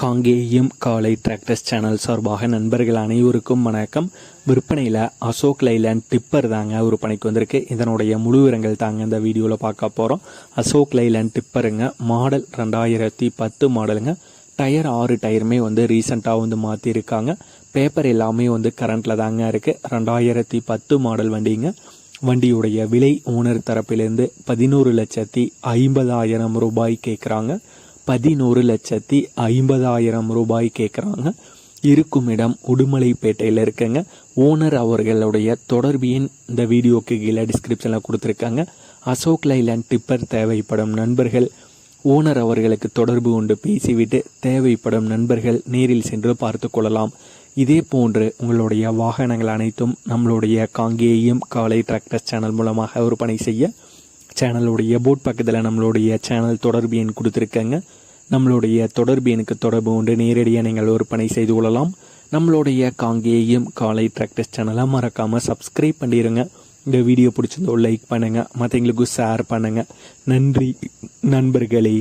காங்கேயம் காலை tractors channel சார்பாக நண்பர்கள் அனைவருக்கும் வணக்கம். விற்பனையில் அசோக் லைலேண்ட் டிப்பர் தாங்க விற்பனைக்கு வந்திருக்கு. இதனுடைய முழு விவரங்கள் தாங்க இந்த வீடியோவில் பார்க்க போகிறோம் அசோக் லைலேண்ட் டிப்பருங்க மாடல் ரெண்டாயிரத்தி பத்து மாடலுங்க டயர் ஆறு டயருமே வந்து ரீசெண்டாக வந்து மாற்றிருக்காங்க பேப்பர் எல்லாமே வந்து கரண்ட்டில் தாங்க இருக்குது ரெண்டாயிரத்தி பத்து மாடல் வண்டிங்க. வண்டியுடைய விலை ஓனர் தரப்பிலிருந்து பதினோரு லட்சத்தி ஐம்பதாயிரம் ரூபாய் கேட்குறாங்க பதினோரு லட்சத்தி ஐம்பதாயிரம் ரூபாய் கேட்குறாங்க இருக்கும் இடம் உடுமலைப்பேட்டையில் இருக்கங்க. ஓனர் அவர்களுடைய தொடர்பு எண் இந்த வீடியோக்கு கீழே டிஸ்கிரிப்ஷனில் கொடுத்துருக்காங்க. அசோக் லைலாண்ட் டிப்பர் தேவைப்படும் நண்பர்கள். ஓனர் அவர்களுக்கு தொடர்பு கொண்டு பேசிவிட்டு தேவைப்படும் நண்பர்கள் நேரில் சென்று பார்த்து கொள்ளலாம். இதே போன்று உங்களுடைய வாகனங்கள் அனைத்தும் நம்மளுடைய காங்கேயம் காலை டிராக்டர்ஸ் சேனல் மூலமாக விற்பனை செய்ய சேனலுடைய போட் பக்கத்தில் நம்மளுடைய சேனல் தொடர்பு எண் கொடுத்துருக்கேங்க. நம்மளுடைய தொடர்பு எண்ணுக்கு தொடர்பு கொண்டு நேரடியாக நீங்கள் விற்பனை செய்து கொள்ளலாம். நம்மளுடைய காங்கேயம் காலை ப்ராக்டிஸ் சேனலை மறக்காமல் சப்ஸ்கிரைப் பண்ணிடுங்க இந்த வீடியோ பிடிச்சிருந்தோ லைக் பண்ணுங்கள் மற்றவங்களுக்கும் ஷேர் பண்ணுங்கள் நன்றி நண்பர்களே.